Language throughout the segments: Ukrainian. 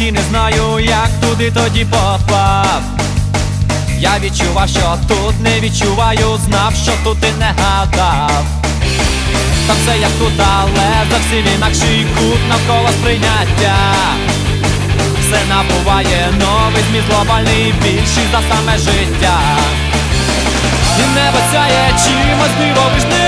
і не знаю, як туди тоді попав. Я відчував, що тут не відчуваю, знав, що тут і не гадав. Та все як тут, але зовсім інакший кут навколо сприйняття. Все набуває новий зміст глобальний більший за саме життя. І небо сяє чимось дивовижним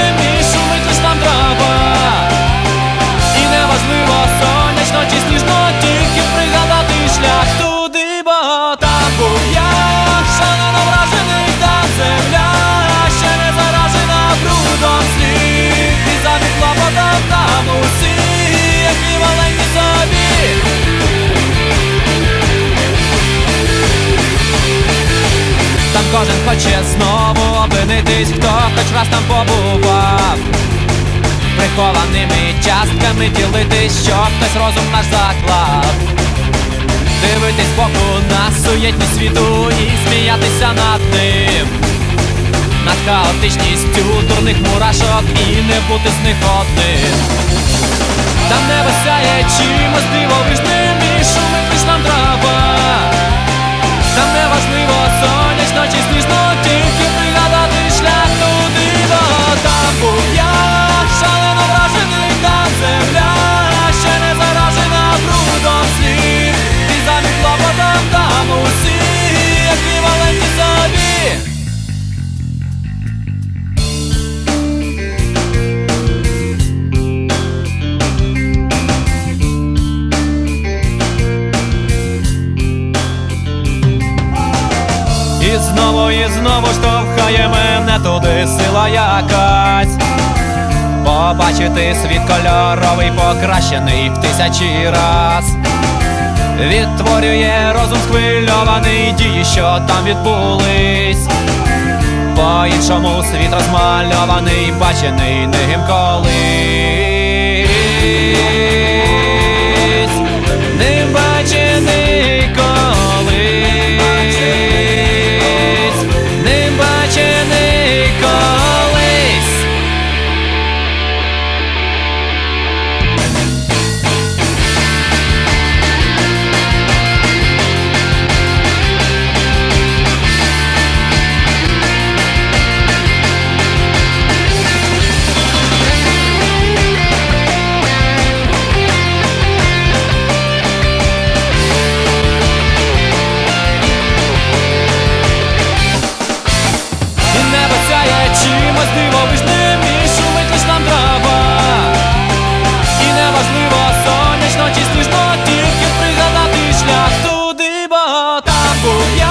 кожен хоче знову опинитись, хто хоч раз там побував. Прихованими частками ділитись, що хтось розум наш заклав. Дивитись боку на суєтні світу і сміятися над ним. Над хаотичністю дурних мурашок і не бути з них одним. Там небо сяє чимось дивовижним і шумить І знову, і знову штовхає мене туди сила якась. Побачити світ кольоровий, покращений в тисячі раз. Відтворює розум схвильований дії, що там відбулись. По-іншому світ розмальований, бачений ним колись for you.